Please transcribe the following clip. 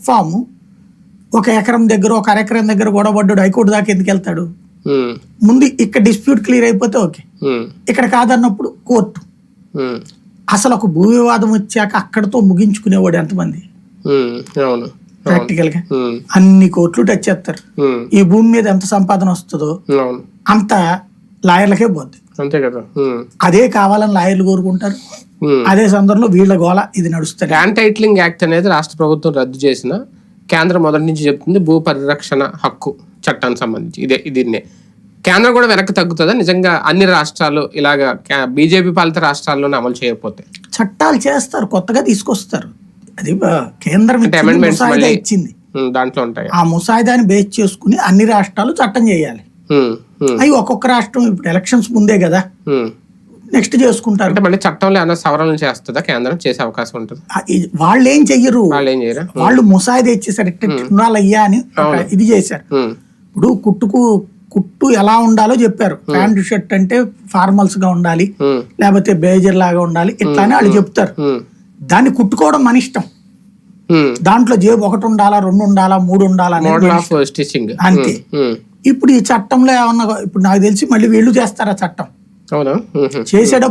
Platform ఒక ఎకరం దగ్గర ఒక అరెకరం దగ్గర గొడవడ్డాడు హైకోర్టు దాకా ఎందుకు వెళ్తాడు? ముందు ఇక్కడ డిస్ప్యూట్ క్లియర్ అయిపోతే ఓకే. ఇక్కడ కాదన్నప్పుడు కోర్టు అసలు ఒక భూ వివాదం వచ్చాక అక్కడతో ముగించుకునేవాడు ఎంతమంది? ప్రాక్టికల్గా. అన్ని కోట్లు టచ్ చేస్తారు. ఈ భూమి మీద ఎంత సంపాదన వస్తుందో అంత లాయర్లకే పోద్ది. అంతే కదా. అదే కావాలని లాయర్లు కోరుకుంటారు. అదే సందర్భంలో వీళ్ళ గోల ఇది నడుస్తుంది. టైటిలింగ్ యాక్ట్ అనేది రాష్ట్ర ప్రభుత్వం రద్దు చేసిన కేంద్రం మొదటి నుంచి చెప్తుంది భూ పరిరక్షణ హక్కు చట్టానికి సంబంధించి. ఇదే దీన్నే. కేంద్రం కూడా వెనక్కి తగ్గుతుందా? నిజంగా అన్ని రాష్ట్రాలు ఇలాగా బీజేపీ పాలిత రాష్ట్రాల్లోనే అమలు చేయకపోతే? చట్టాలు చేస్తారు కొత్తగా తీసుకొస్తారు. అది కేంద్రం ఇచ్చింది, దాంట్లో ఉంటాయి? ఆ ముసాయిదాని బేస్ చేసుకుని అన్ని రాష్ట్రాలు చట్టం చేయాలి. అవి ఒక్కొక్క రాష్ట్రం ఇప్పుడు ఎలక్షన్స్ ముందే కదా. నెక్స్ట్ చేసుకుంటారు. అంటే మళ్ళీ చట్టంలో ఏమైనా సవరణలు చేస్తుందా? కేంద్రం చేసే అవకాశం ఉంటుంది. వాళ్ళు ఏం చెయ్యరు. వాళ్ళు ఏం చేయరా వాళ్ళు ముసాయిదా ఇచ్చేసారు అయ్యా అని ఇది చేశారు. ఇప్పుడు కుట్టుకు కుట్టు ఎలా ఉండాలో చెప్పారు. ప్యాంట్ షర్ట్ అంటే ఫార్మల్స్గా ఉండాలి లేకపోతే బేజర్ లాగా ఉండాలి. ఇట్లా అని వాళ్ళు చెప్తారు. దాన్ని కుట్టుకోవడం మన ఇష్టం. దాంట్లో జేబు ఒకటి ఉండాలా రెండు ఉండాలా మూడు ఉండాలా అంతే. ఇప్పుడు ఈ చట్టంలో ఏమన్నా ఇప్పుడు నాకు తెలిసి మళ్ళీ వీళ్ళు చేస్తారా చట్టం అవునా ఉహు. చేసేటప్పుడు